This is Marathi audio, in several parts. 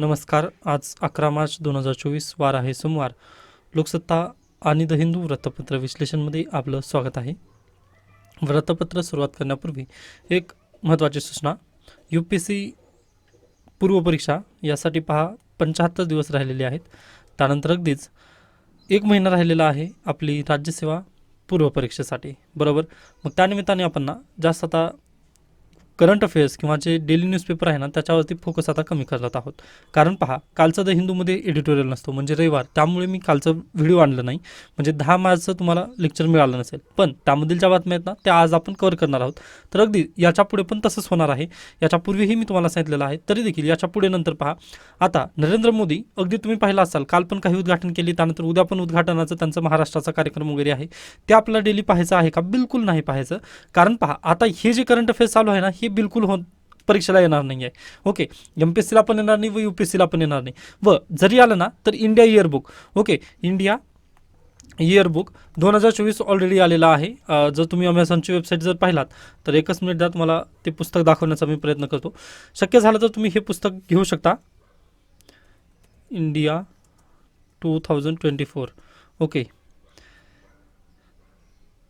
नमस्कार आज अकरा मार्च दोन हजार चोवीस वार आहे सोमवार. लोकसत्ता आणि द हिंदू वृत्तपत्र विश्लेषणमध्ये आपलं स्वागत आहे. वृत्तपत्र सुरुवात करण्यापूर्वी एक महत्त्वाची सूचना. यू पी एस सी पूर्वपरीक्षा यासाठी पहा पंच्याहत्तर दिवस राहिलेले आहेत. त्यानंतर अगदीच एक महिना राहिलेला आहे आपली राज्यसेवा पूर्वपरीक्षेसाठी बरोबर? मग त्यानिमित्ताने आपण ना जास्त आता करंट अफेअर्स किंवा जे डेली न्यूजपेपर आहे ना त्याच्यावरती फोकस आता कमी करत आहोत. कारण पहा कालचा द हिंदूमध्ये एडिटोरियल नसतो म्हणजे रविवार. त्यामुळे मी कालचं व्हिडिओ आणलं नाही. म्हणजे दहा मार्चचं तुम्हाला लेक्चर मिळालं नसेल. पण त्यामधील ज्या बातम्या आहेत ना त्या आज आपण कव्हर करणार आहोत. तर अगदी याच्यापुढे पण तसंच होणार आहे. याच्यापूर्वीही मी तुम्हाला सांगितलेलं आहे. तरी देखील याच्यापुढे नंतर पहा. आता नरेंद्र मोदी अगदी तुम्ही पाहिला असाल काल पण काही उद्घाटन केली त्यानंतर उद्या पण उद्घाटनाचं त्यांचं महाराष्ट्राचा कार्यक्रम वगैरे आहे. ते आपल्याला डेली पाहायचं आहे का? बिलकुल नाही पाहायचं. कारण पहा आता हे जे करंट अफेअर्स चालू आहे ना हे बिलकुल हो परीक्षेला येणार नाही आहे ओके एम पी एस सीला पण येणार नाही व यू पी एस सीला पण येणार नाही. व जरी आलं ना तर India yearbook okay India yearbook दोन हजार चोवीस ऑलरेडी आलेला आहे. जर तुम्ही अमेझॉनची वेबसाईट जर पाहिलात तर एकच मिनिट द्या मला ते पुस्तक दाखवण्याचा मी प्रयत्न करतो. शक्य झालं तर तुम्ही हे पुस्तक घेऊ शकता. India two thousand twenty four okay.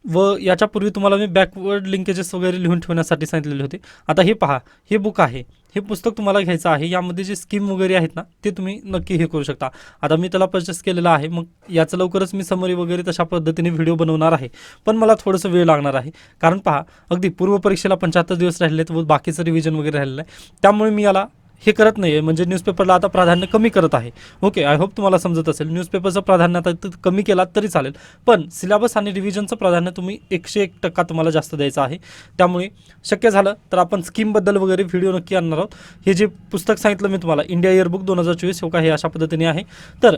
व याच्यापूर्वी तुम्हाला मी बॅकवर्ड लिंकेजेस वगैरे लिहून ठेवण्यासाठी सांगितलेले होते. आता हे पहा हे बुक आहे. हे पुस्तक तुम्हाला घ्यायचं आहे. यामध्ये जे स्कीम वगैरे आहेत ना ते तुम्ही नक्की हे करू शकता. आता मी त्याला परचेस केलेलं आहे. मग याचं लवकरच मी समरी वगैरे तशा पद्धतीने व्हिडिओ बनवणार आहे. पण मला थोडंसं वेळ लागणार आहे. कारण पहा अगदी पूर्वपरीक्षेला पंच्याहत्तर दिवस राहिले आहेत व बाकीचं रिव्हिजन वगैरे राहिलेलं आहे. त्यामुळे मी याला हे करत नाही आहे म्हणजे न्यूजपेपरला आता प्राधान्य कमी करत आहे. ओके आय होप तुम्हाला समजत असेल. न्यूजपेपरचं प्राधान्य आता कमी केलात तरी चालेल. पण सिलेबस आणि रिव्हिजनचं प्राधान्य तुम्ही एकशे एक टक्का तुम्हाला जास्त द्यायचं आहे. त्यामुळे शक्य झालं तर आपण स्कीमबद्दल वगैरे व्हिडिओ नक्की आणणार आहोत. हे जे पुस्तक सांगितलं मी तुम्हाला इंडिया इयरबुक दोन हजार चोवीस हो का हे अशा पद्धतीने आहे. तर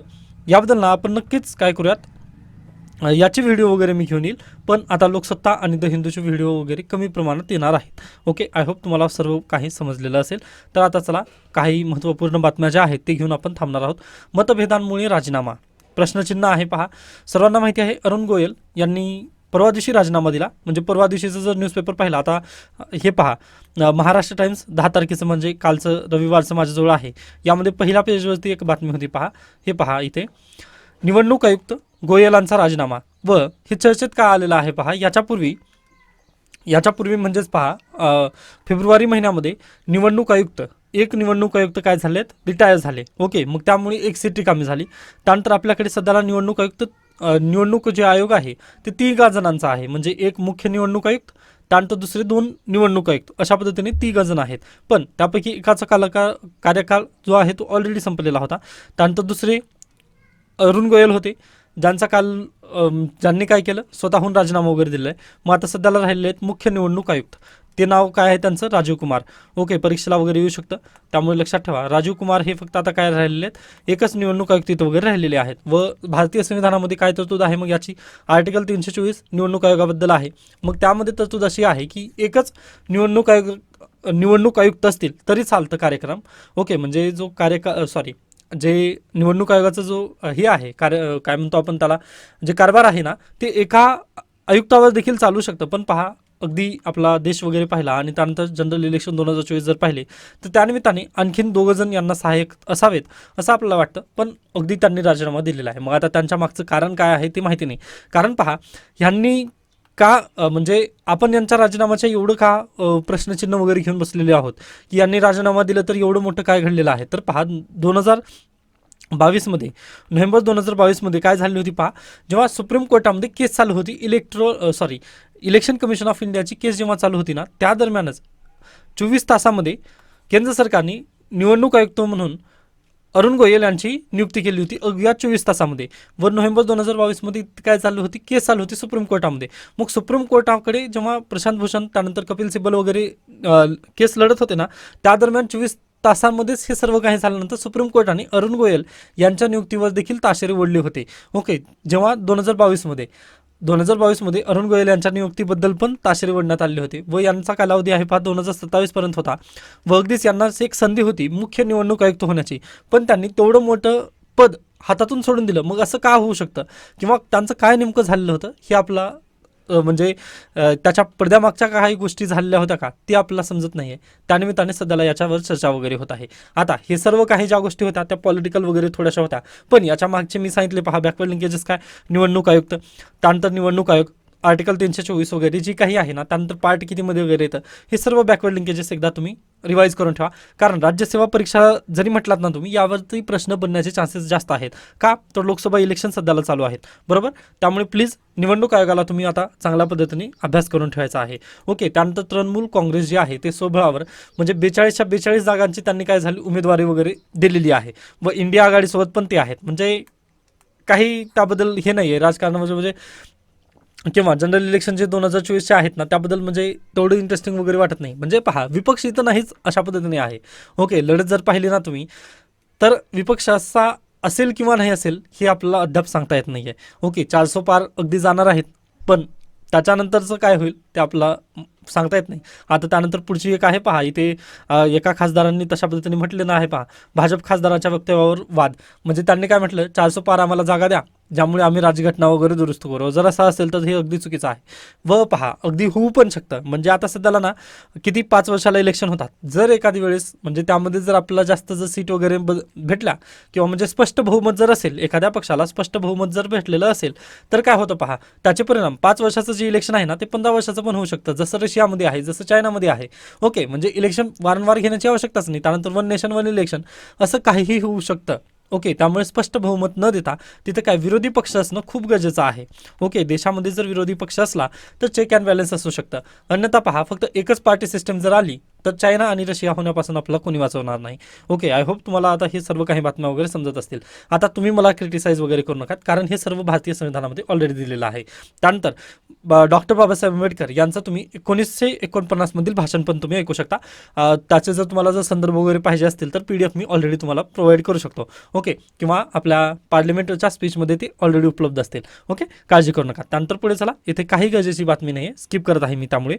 याबद्दल ना आपण नक्कीच काय करूयात? याचे व्हिडिओ वगैरे मी घेऊन येईल. पण आता लोकसत्ता आणि द हिंदूचे व्हिडिओ वगैरे कमी प्रमाणात येणार आहेत. ओके आय होप तुम्हाला सर्व काही समजलेलं असेल. तर आता चला काही महत्त्वपूर्ण बातम्या ज्या आहेत ते घेऊन आपण थांबणार आहोत. मतभेदांमुळे राजीनामा. प्रश्नचिन्ह आहे पहा. सर्वांना माहिती आहे अरुण गोयल यांनी परवा दिवशी राजीनामा दिला. म्हणजे परवा दिवशीचं जर न्यूजपेपर पाहिला आता हे पहा. महाराष्ट्र टाइम्स दहा तारखेचं म्हणजे कालचं रविवारचं माझ्याजवळ आहे. यामध्ये पहिल्या पेजवरती एक बातमी होती पहा. हे पहा इथे. निवडणूक आयुक्त गोयलांचा राजीनामा. व हे चर्चेत का आलेलं आहे पहा याच्यापूर्वी याच्यापूर्वी म्हणजेच पहा फेब्रुवारी महिन्यामध्ये निवडणूक आयुक्त एक निवडणूक आयुक्त काय झालेत? रिटायर झाले. ओके मग त्यामुळे एक सीट रिकामी झाली. त्यानंतर आपल्याकडे सध्याला निवडणूक आयुक्त निवडणूक जे आयोग आहे ते तिघा जणांचा आहे. म्हणजे एक मुख्य निवडणूक आयुक्त त्यानंतर दुसरे दोन निवडणूक आयुक्त. अशा पद्धतीने तिघ जण आहेत. पण त्यापैकी एकाचा कालका कार्यकाळ जो आहे तो ऑलरेडी संपलेला होता. त्यानंतर दुसरे अरुण गोयल होते. ज्यांचा काल ज्यांनी काय केलं? स्वतःहून राजीनामा वगैरे दिला आहे. मग आता सध्याला राहिलेले आहेत मुख्य निवडणूक आयुक्त. ते नाव काय आहे त्यांचं? राजीव कुमार. ओके परीक्षेला वगैरे येऊ शकतं. त्यामुळे लक्षात ठेवा. राजीव कुमार हे फक्त आता काय राहिलेले आहेत? एकच निवडणूक आयुक्त इथं वगैरे राहिलेले आहेत. व भारतीय संविधानामध्ये काय तरतूद आहे? मग याची आर्टिकल तीनशे चोवीस निवडणूक आयोगाबद्दल आहे. मग त्यामध्ये तरतूद अशी आहे की एकच निवडणूक आयोग निवडणूक आयुक्त असतील तरी चालतं कार्यक्रम. ओके म्हणजे जो कार्यका सॉरी जे निवडणूक आयोगाचा जो हे आहे कार्य काय म्हणतो आपण त्याला जे कारभार आहे ना ते एका आयुक्तावर देखील चालू शकतं. पण पहा अगदी आपला देश वगैरे पाहिला आणि त्यानंतर जनरल इलेक्शन दोन हजार चोवीस जर पाहिले तर त्यानिमित्ताने आणखीन दोघं जण यांना सहाय्यक असावेत असं आपल्याला वाटतं. पण अगदी त्यांनी राजीनामा दिलेला आहे. मग आता त्यांच्या मागचं कारण काय आहे ते माहिती नाही. कारण पहा ह्यांनी का म्हणजे आपण यांच्या राजीनाम्याच्या एवढं का प्रश्नचिन्ह वगैरे घेऊन बसलेले आहोत? की यांनी राजीनामा दिला तर एवढं मोठं काय घडलेलं आहे? तर पहा दोन हजार बावीसमध्ये नोव्हेंबर दोन हजार बावीसमध्ये काय झाली होती पहा जेव्हा सुप्रीम कोर्टामध्ये केस चालू होती electro sorry election commission of इंडियाची केस जेव्हा चालू होती ना त्या दरम्यानच चोवीस तासामध्ये केंद्र सरकारने निवडणूक आयुक्त म्हणून अरुण गोयल यांची नियुक्ती केली होती अवघ्या चोवीस तासामध्ये. व नोव्हेंबर दोन हजार बावीसमध्ये काय चालू होती? केस चालू होती सुप्रीम कोर्टामध्ये. मग सुप्रीम कोर्टाकडे जेव्हा प्रशांत भूषण त्यानंतर कपिल सिब्बल वगैरे केस लढत होते ना त्या दरम्यान चोवीस तासांमध्येच हे सर्व काही झाल्यानंतर सुप्रीम कोर्टाने अरुण गोयल यांच्या नियुक्तीवर देखील ताशेरे ओढले होते. ओके जेव्हा दोन हजार बावीसमध्ये. दोन हजार बावीसमध्ये अरुण गोयल यांच्या नियुक्तीबद्दल पण ताशेरे ओढण्यात आले होते व यांचा कालावधी आहे पाच दोन हजार सत्तावीसपर्यंत होता. व अगदीच यांना एक संधी होती मुख्य निवडणूक आयुक्त होण्याची. पण त्यांनी तेवढं मोठं पद हातातून सोडून दिलं. मग असं का होऊ शकतं? किंवा त्यांचं काय नेमकं झालेलं होतं? हे आपला म्हणजे त्याच्या पडद्यामागच्या काही गोष्टी झालेल्या होत्या का? ते आपल्याला समजत नाही आहे त्यानिमित्ताने सध्याला याच्यावर चर्चा वगैरे होत आहे. आता हे सर्व काही ज्या गोष्टी होत्या त्या पॉलिटिकल वगैरे थोड्याशा होत्या. पण याच्या मागचे मी सांगितले पहा बॅकवर्ड लिंकेजेस काय? निवडणूक आयुक्त त्यानंतर निवडणूक आयोग आर्टिकल तीनशे चोवीस वगैरे जी काही आहे ना त्यानंतर पार्ट कितीमध्ये वगैरे येतं? हे सर्व बॅकवर्ड लिंकेजेस एकदा तुम्ही रिवाईज करून ठेवा. कारण राज्यसेवा परीक्षा जरी म्हटलात ना तुम्ही यावरती प्रश्न बनण्याचे चान्सेस जास्त आहेत. का? तर लोकसभा इलेक्शन सध्याला चालू आहेत. बरोबर? त्यामुळे प्लीज निवडणूक आयोगाला तुम्ही आता चांगल्या पद्धतीने अभ्यास करून ठेवायचा आहे. ओके त्यानंतर तृणमूल काँग्रेस जे आहे ते सोबळावर म्हणजे बेचाळीसच्या बेचाळीस जागांची त्यांनी काय झाली उमेदवारी वगैरे दिलेली आहे. व इंडिया आघाडीसोबत पण ते आहेत. म्हणजे काही त्याबद्दल हे नाही आहे राजकारणामध्ये म्हणजे किंवा जनरल इलेक्शन जे दोन हजार चोवीसचे आहेत ना त्याबद्दल म्हणजे तेवढं इंटरेस्टिंग वगैरे वाटत नाही. म्हणजे पहा विपक्ष इथं नाहीच अशा पद्धतीने आहे. ओके लढत जर पाहिली ना तुम्ही तर विपक्ष असा असेल किंवा नाही असेल हे आपल्याला अद्याप सांगता येत नाही आहे ओके चारसो पार अगदी जाणार आहेत पण त्याच्यानंतरचं काय होईल ते आपला सांगता येत नाही. आता त्यानंतर पुढची एक आहे पहा इथे एका खासदारांनी तशा पद्धतीने म्हटलेलं आहे पहा भाजप खासदाराच्या वक्तव्यावर वाद. म्हणजे त्यांनी काय म्हटलं चारसो पार आम्हाला जागा द्या. ज्यामुळे आम्ही राज्यघटना वगैरे दुरुस्त करू. जर असं असेल तर हे अगदी चुकीचं आहे. व पहा अगदी होऊ पण शकतं. म्हणजे आता सध्याला ना किती पाच वर्षाला इलेक्शन होतात. जर एखादी वेळेस म्हणजे त्यामध्ये जर आपल्याला जास्त जर सीट वगैरे ब भेटल्या किंवा म्हणजे स्पष्ट बहुमत जर असेल एखाद्या पक्षाला स्पष्ट बहुमत जर भेटलेलं असेल तर काय होतं पहा त्याचे परिणाम पाच वर्षाचं जे इलेक्शन आहे ना ते पंधरा वर्षाचं पण होऊ शकतं. जसं रशियामध्ये आहे जसं चायनामध्ये आहे. ओके म्हणजे इलेक्शन वारंवार घेण्याची आवश्यकताच नाही. त्यानंतर वन नेशन वन इलेक्शन असं काहीही होऊ शकतं. ओके त्यामुळे स्पष्ट बहुमत न देता तिथं काय विरोधी पक्ष असणं खूप गरजेचं आहे. ओके देशामध्ये जर विरोधी पक्ष असला तर चेक अँड बॅलन्स असू शकतं. अन्यथा पहा फक्त एकच पार्टी सिस्टम जर आली तर चायना आणि रशिया होण्यापासून आपला कोणी वाचवणार नाही. ओके आय होप तुम्हाला आता हे सर्व काही बातम्या वगैरे समजत असतील. आता तुम्ही मला क्रिटिसाइज वगैरे करू नका कारण हे सर्व भारतीय संविधानामध्ये ऑलरेडी दिलेलं आहे. त्यानंतर डॉक्टर बाबासाहेब आंबेडकर यांचं तुम्ही एकोणीसशे एकोणपन्नासमधील भाषण पण तुम्ही ऐकू शकता. त्याचे जर तुम्हाला जर संदर्भ वगैरे पाहिजे असतील तर पी डी एफ मी ऑलरेडी तुम्हाला प्रोव्हाइड करू शकतो. ओके किंवा आपल्या पार्लिमेंटच्या स्पीचमध्ये ते ऑलरेडी उपलब्ध असतील. ओके काळजी करू नका. त्यानंतर पुढे चला. इथे काही गरजेची बातमी नाही आहे स्किप करत आहे मी त्यामुळे.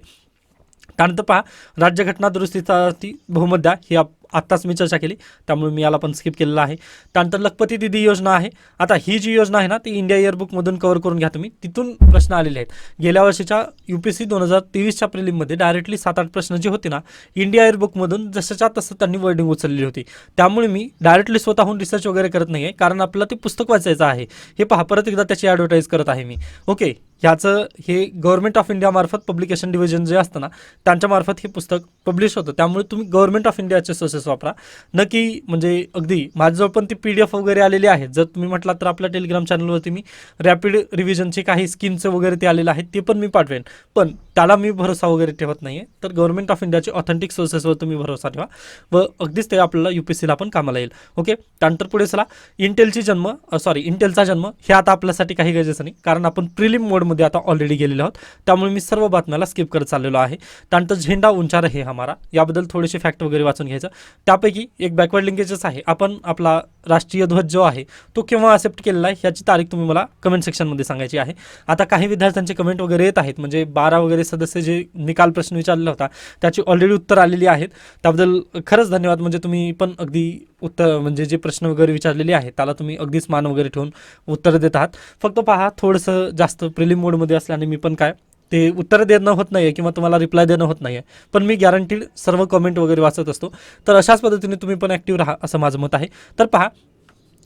त्यानंतर पहा राज्यघटना दुरुस्तीचा ती बहुमत द्या. ही आप आत्ताच मी चर्चा केली त्यामुळे मी याला पण स्किप केलेलं आहे. त्यानंतर लखपती दिदी योजना आहे. आता ही जी योजना आहे ना ती इंडिया इयरबुकमधून कव्हर करून घ्या तुम्ही. तिथून प्रश्न आलेले आहेत. गेल्या वर्षीच्या यू पी सी दोन हजार तेवीसच्या प्रिलिममध्ये डायरेक्टली सात आठ प्रश्न जे होते ना इंडिया इयरबुकमधून जसंच्या तसं त्यांनी वर्डिंग उचलली होती. त्यामुळे मी डायरेक्टली स्वतःहून रिसर्च वगैरे करत नाही आहे कारण आपल्याला ते पुस्तक वाचायचं आहे. हे पहा परत एकदा त्याची ॲडव्हर्टाईज करत आहे मी. ओके ह्याचं हे गव्हर्नमेंट ऑफ इंडियामार्फत पब्लिकेशन डिव्हिजन जे असतं ना त्यांच्यामार्फत हे पुस्तक पब्लिश होतं. त्यामुळे तुम्ही गव्हर्नमेंट ऑफ इंडियाचे सोर्सेस वापरा. नक्की म्हणजे अगदी माझ्याजवळ पण ती पी डी एफ वगैरे आलेली आहे. जर तुम्ही म्हटलात तर आपल्या टेलिग्राम चॅनलवरती मी रॅपिड रिव्हिजनचे काही स्कीमचं वगैरे ते आलेलं आहे ते पण मी पाठवेन. पण त्याला मी भरोसा वगैरे ठेवत नाही आहे तर गव्हर्नमेंट ऑफ इंडियाचे ऑथेंटिक सोर्सेसवर तुम्ही भरोसा ठेवा व अगदीच ते आपल्याला यू पी सीला पण कामाला येईल. ओके त्यानंतर पुढे चला. इंटेलची जन्म सॉरी इंटेलचा जन्म हे आता आपल्यासाठी काही गरजेचं नाही. कारण आपण प्रिलिम मध्ये आता ऑलरेडी गेलेलो आहोत. त्यामुळे मी सर्व बातम्याला स्किप करत चाललेलो आहे. त्यानंतर झेंडा उंचार हे हमारा. याबद्दल थोडेसे फॅक्ट वगैरे वाचून घ्यायचं. त्यापैकी एक बॅकवर्ड लिंकेजेस आहे. आपण आपला राष्ट्रीय ध्वज जो आहे तो केव्हा एक्सेप्ट केलेला आहे याची तारीख तुम्ही मला कमेंट सेक्शनमध्ये सांगायची आहे. आता काही विद्यार्थ्यांचे कमेंट वगैरे येत आहेत. म्हणजे बारा वगैरे सदस्य जे निकाल प्रश्न विचारलेला होता त्याची ऑलरेडी उत्तर आलेली आहेत. त्याबद्दल खरंच धन्यवाद. म्हणजे तुम्ही पण अगदी उत्तर म्हणजे जे प्रश्न वगैरे विचारलेले आहेत त्याला तुम्ही अगदीच मान वगैरे ठेवून उत्तर देत आहात. फक्त पहा थोडंसं जास्त प्रिलिम मोडमध्ये असल्याने मी पण काय ते उत्तर देणं होत नाही आहे किंवा तुम्हाला रिप्लाय देणं होत नाही आहे पण मी गॅरंटीड सर्व कमेंट वगैरे वाचत असतो. तर अशाच पद्धतीने तुम्ही पण ॲक्टिव्ह राहा असं माझं मत आहे. तर पहा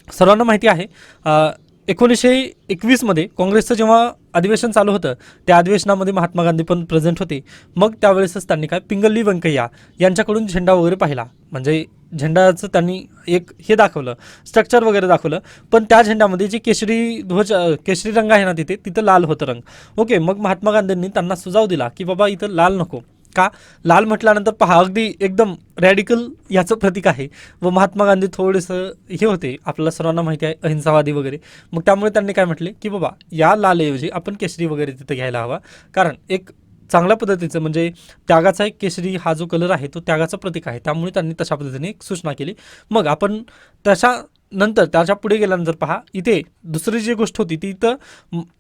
सर्वांना माहिती आहे एकोणीसशे एकवीसमध्ये काँग्रेसचं जेव्हा अधिवेशन चालू होतं त्या अधिवेशनामध्ये महात्मा गांधी पण प्रेझेंट होते. मग त्यावेळेसच त्यांनी काय पिंगल्ली व्यंकय्या यांच्याकडून झेंडा वगैरे पाहिला. म्हणजे झेंडाचं त्यांनी एक हे दाखवलं स्ट्रक्चर वगैरे दाखवलं. पण त्या झेंड्यामध्ये जे केशरी ध्वज केशरी रंग आहे ना तिथे तिथं लाल होतं रंग. ओके मग महात्मा गांधींनी त्यांना सुझाव दिला की बाबा इथं लाल नको. का? लाल म्हटल्यानंतर पहा अगदी एकदम रॅडिकल याचं प्रतीक आहे. व महात्मा गांधी थोडंसं हे होते आपल्याला सर्वांना माहिती आहे अहिंसावादी वगैरे. मग त्यामुळे त्यांनी काय म्हटले की बाबा या लालऐवजी आपण केशरी वगैरे तिथं घ्यायला हवा. कारण एक चांगल्या पद्धतीचं म्हणजे त्यागाचा एक केशरी हा जो कलर आहे तो त्यागाचं प्रतीक आहे. त्यामुळे त्यांनी तशा पद्धतीने एक सूचना केली. मग आपण तशा नंतर त्याच्या पुढे गेल्यानंतर पहा इथे दुसरी जी गोष्ट होती ती इथं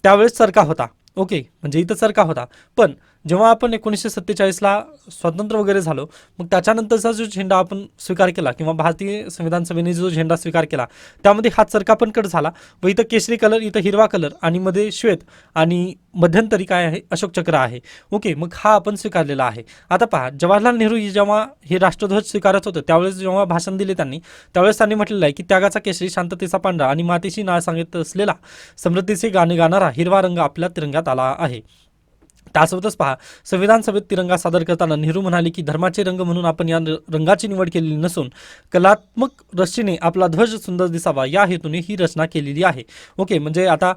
त्यावेळेस चरका होता. ओके म्हणजे इथं चरका होता. पण जेव्हा आपण एकोणीसशे सत्तेचाळीसला स्वतंत्र वगैरे झालो मग त्याच्यानंतरचा जो झेंडा आपण स्वीकार केला किंवा भारतीय संविधान सभेने जो झेंडा स्वीकार केला त्यामध्ये हा चरका पण कट झाला व इथं केशरी कलर इथं हिरवा कलर आणि मध्ये श्वेत आणि मध्यंतरी काय आहे? अशोक चक्र आहे. ओके मग हा आपण स्वीकारलेला आहे. आता पहा जवाहरलाल नेहरू जेव्हा हे राष्ट्रध्वज स्वीकारत होतं त्यावेळेस जेव्हा भाषण दिले त्यांनी त्यावेळेस त्यांनी म्हटलेलं आहे की त्यागाचा केशरी शांततेचा पांढरा आणि मातेशी नाळ सांगित असलेला समृद्धीचे गाणे गाणारा हिरवा रंग आपल्या तिरंगात आला आहे. त्यासोबतच पहा संविधान सभेत तिरंगा सादर करताना नेहरू म्हणाले की धर्माचे रंग म्हणून आपण या र- रंगाची निवड केलेली नसून कलात्मक रचनेने आपला ध्वज सुंदर दिसावा या हेतूने ही रचना केलेली आहे. ओके म्हणजे आता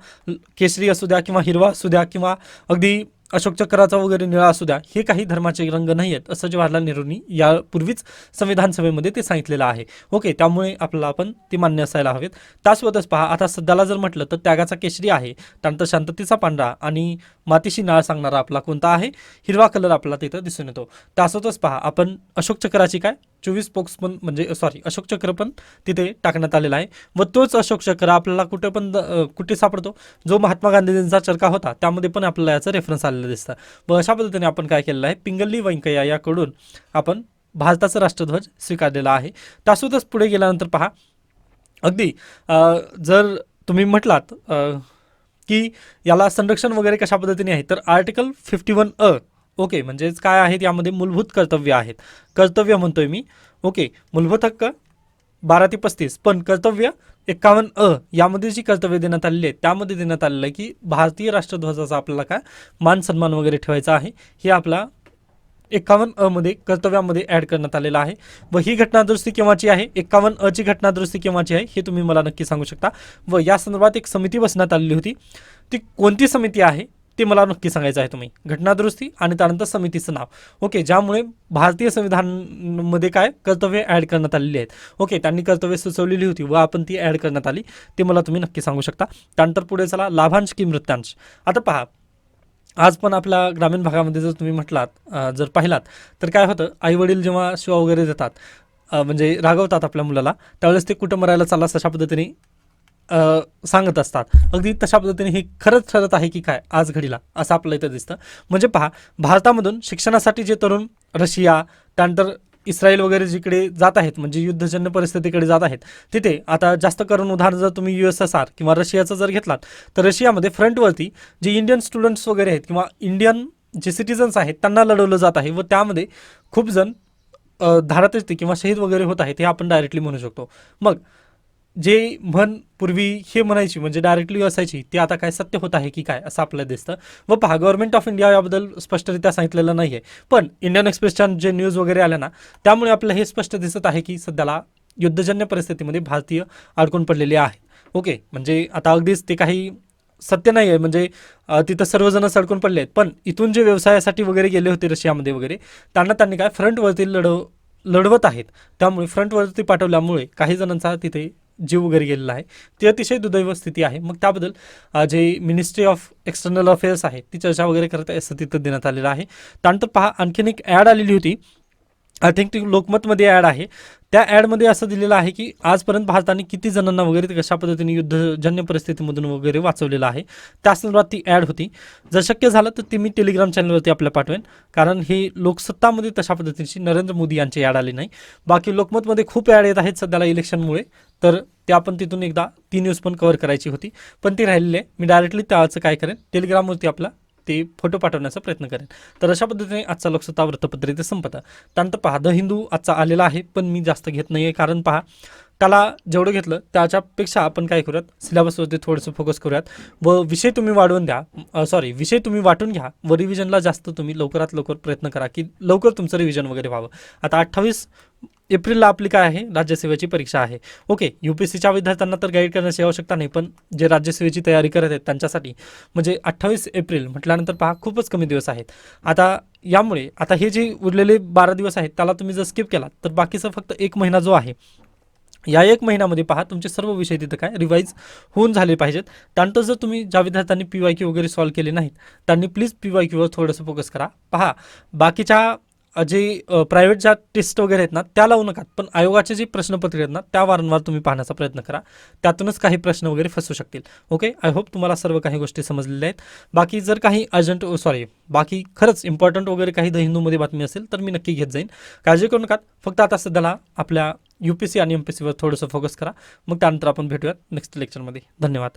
केशरी असू द्या किंवा हिरवा असू द्या किंवा अगदी अशोक चक्राचा वगैरे निळा असू द्या हे काही धर्माचे रंग नाही आहेत असं जवाहरलाल नेहरूंनी यापूर्वीच संविधान सभेमध्ये ते सांगितलेलं आहे. ओके त्यामुळे आपल्याला आपण ते मान्य असायला हवेत. त्यासोबतच पहा आता सध्याला जर म्हटलं तर त्यागाचा केशरी आहे त्यानंतर शांततेचा पांढरा आणि मातीशी नाळ सांगणारा आपला कोणता आहे हिरवा कलर आपला तिथं दिसून येतो. त्यासोबतच पहा आपण अशोक चक्राची काय? चोवीस स्पोक्समन पण म्हणजे सॉरी अशोक चक्र पण तिथे टाकण्यात आलेला आहे. व तोच अशोक चक्र आपल्याला कुठे पण कुठे सापडतो जो महात्मा गांधीजींचा चरखा होता त्यामध्ये पण आपल्याला याचं रेफरन्स आलेलं दिसतं. व अशा पद्धतीने आपण काय केलेलं आहे पिंगल्ली व्यंकय्या याकडून आपण भारताचा राष्ट्रध्वज स्वीकारलेला आहे. त्यासोबतच पुढे गेल्यानंतर पहा अगदी जर तुम्ही म्हटलात की याला संरक्षण वगैरे कशा पद्धतीने आहे तर आर्टिकल फिफ्टी वन अ ओके म्हणजेच काय आहेत? यामध्ये मूलभूत कर्तव्य आहेत. कर्तव्य म्हणतोय मी. ओके मूलभूत हक्क बारा ते पस्तीस. पण कर्तव्य एक्कावन्न अ यामध्ये जी कर्तव्य देण्यात आलेली आहेत त्यामध्ये देण्यात आलेलं आहे की भारतीय राष्ट्रध्वजाचा आपल्याला काय मान सन्मान वगैरे ठेवायचा आहे हे आपला एकावन्न अ मध्ये कर्तव्यामध्ये ॲड करण्यात आलेलं आहे. व ही घटनादुरुस्ती केव्हाची आहे? एकावन्न अ ची घटनादुरुस्ती केव्हाची आहे? हे तुम्ही मला नक्की सांगू शकता. व या संदर्भात एक समिती बसण्यात आलेली होती. ती कोणती समिती आहे? ते मला नक्की सांगायचं आहे तुम्ही. घटनादुरुस्ती आणि त्यानंतर समितीचं नाव. ओके ज्यामुळे भारतीय संविधानमध्ये काय? कर्तव्य ॲड करण्यात आलेली आहेत. ओके त्यांनी कर्तव्य सुचवलेली होती व आपण ती ॲड करण्यात आली. ते मला तुम्ही नक्की सांगू शकता. त्यानंतर पुढे चला लाभांश की मृत्यांश. आता पहा आज पण आपल्या ग्रामीण भागामध्ये जर तुम्ही म्हटलात जर पाहिलात तर काय होतं? आईवडील जेव्हा शिवा वगैरे देतात म्हणजे रागवतात आपल्या मुलाला त्यावेळेस ते कुठं मरायला चाललास अशा पद्धतीने सांगत असतात. अगदी तशा पद्धतीने हे खरंच ठरत आहे की काय आज घडीला असं आपल्याला इथं दिसतं. म्हणजे पहा भारतामधून शिक्षणासाठी जे तरुण रशिया त्यानंतर इस्रायल वगैरे जिकडे जात आहेत म्हणजे युद्धजन्य परिस्थितीकडे जात आहेत तिथे आता जास्त करून उदाहरण जर तुम्ही यू एस एस आर किंवा रशियाचं जर घेतलात तर रशियामध्ये फ्रंटवरती जे इंडियन स्टुडंट्स वगैरे आहेत किंवा इंडियन जे सिटिझन्स आहेत त्यांना लढवलं जात आहे व त्यामध्ये खूप जण धारात येते किंवा शहीद वगैरे होत आहेत हे आपण डायरेक्टली म्हणू शकतो. मग जे म्हण पूर्वी हे म्हणायची म्हणजे डायरेक्टली असायची ते आता काय सत्य होत आहे की काय असं आपल्याला दिसतं. व पहा गव्हर्नमेंट ऑफ इंडिया याबद्दल स्पष्टरित्या सांगितलेलं नाही आहे पण इंडियन एक्सप्रेसच्या जे न्यूज वगैरे आल्या ना त्यामुळे आपल्याला हे स्पष्ट दिसत आहे की सध्याला युद्धजन्य परिस्थितीमध्ये भारतीय अडकून पडलेले आहे ओके म्हणजे आता अगदीच ते काही सत्य नाही आहे म्हणजे तिथं सर्वजण सडकून पडले आहेत. पण इथून जे व्यवसायासाठी वगैरे गेले होते रशियामध्ये वगैरे त्यांना त्यांनी काय फ्रंटवरती लढव लढवत आहेत. त्यामुळे फ्रंटवरती पाठवल्यामुळे काही जणांचा तिथे जीव वगैरे गेलेला आहे. ती अतिशय दुदैव स्थिती आहे. मग त्याबद्दल जे मिनिस्ट्री ऑफ एक्सटर्नल अफेअर्स आहे ती चर्चा वगैरे करत आहे असं तिथं देण्यात आलेलं आहे. त्यानंतर पहा आणखीन एक ॲड आलेली होती. आय थिंक ती लोकमतमध्ये ॲड आहे. त्या ॲडमध्ये असं दिलेलं आहे की आजपर्यंत भारताने किती जणांना वगैरे कशा पद्धतीने युद्धजन्य परिस्थितीमधून वगैरे वाचवलेलं आहे. त्या संदर्भात ती ॲड होती. जर शक्य झालं तर ती मी टेलिग्राम चॅनलवरती आपल्या पाठवेन. कारण हे लोकसत्तामध्ये तशा पद्धतीची नरेंद्र मोदी यांची ॲड आली नाही. बाकी लोकमतमध्ये खूप ॲड येत आहेत सध्याला इलेक्शनमुळे. तर ते आपण तिथून एकदा ती न्यूज पण कव्हर करायची होती. पण ती राहिलेली आहे. मी डायरेक्टली त्याचं काय करेन? टेलिग्रामवरती आपला ते फोटो पाठवण्याचा प्रयत्न करेन. तर अशा पद्धतीने आजचा लोकसत्ता वृत्तपत्र इथे संपतं. त्यानंतर पहा द हिंदू आजचा आलेला आहे पण मी जास्त घेत नाही आहे कारण पहा त्याला जेवढं घेतलं त्याच्यापेक्षा आपण काय करूयात? सिलेबसवरती थोडंसं फोकस करूयात. व विषय तुम्ही वाढवून द्या. सॉरी विषय तुम्ही वाटून घ्या. व रिव्हिजनला जास्त तुम्ही लवकरात लवकर प्रयत्न करा की लवकर तुमचं रिव्हिजन वगैरे व्हावं. आता अठ्ठावीस एप्रिलला आपली काय आहे? राज्यसेवेची परीक्षा आहे. ओके यू पी सीच्या विद्यार्थ्यांना तर गाईड करण्याची आवश्यकता नाही पण जे राज्यसेवेची तयारी करत आहेत त्यांच्यासाठी म्हणजे अठ्ठावीस एप्रिल म्हटल्यानंतर पहा खूपच कमी दिवस आहेत. आता यामुळे आता हे जे उरलेले बारा दिवस आहेत त्याला तुम्ही जर स्किप केला तर बाकीचा फक्त एक महिना जो आहे या एक महिन्यामध्ये पहा तुमचे सर्व विषय तिथं काय रिवाईज होऊन झाले पाहिजेत. त्यानंतर जर तुम्ही ज्या विद्यार्थ्यांनी पी वाय क्यू वगैरे सॉल्व्ह केले नाहीत त्यांनी प्लीज पी वाय क्यूवर थोडंसं फोकस करा. पहा बाकीच्या जे प्रायव्हेट ज्या टेस्ट वगैरे आहेत ना त्या लावू नका. पण आयोगाचे जे प्रश्नपत्रे आहेत ना त्या वारंवार तुम्ही पाहण्याचा प्रयत्न करा. त्यातूनच काही प्रश्न वगैरे फसू शकतील. ओके आय होप तुम्हाला सर्व काही गोष्टी समजलेल्या आहेत. बाकी जर काही अर्जंट सॉरी बाकी खरंच इम्पॉर्टंट वगैरे काही द हिंदूमध्ये बातमी असेल तर मी नक्की घेत जाईन. काळजी करू नका. फक्त आता सध्याला आपल्या यू पी सी आणि एम पी सीवर थोडंसं फोकस करा. मग त्यानंतर आपण भेटूयात नेक्स्ट लेक्चरमध्ये धन्यवाद.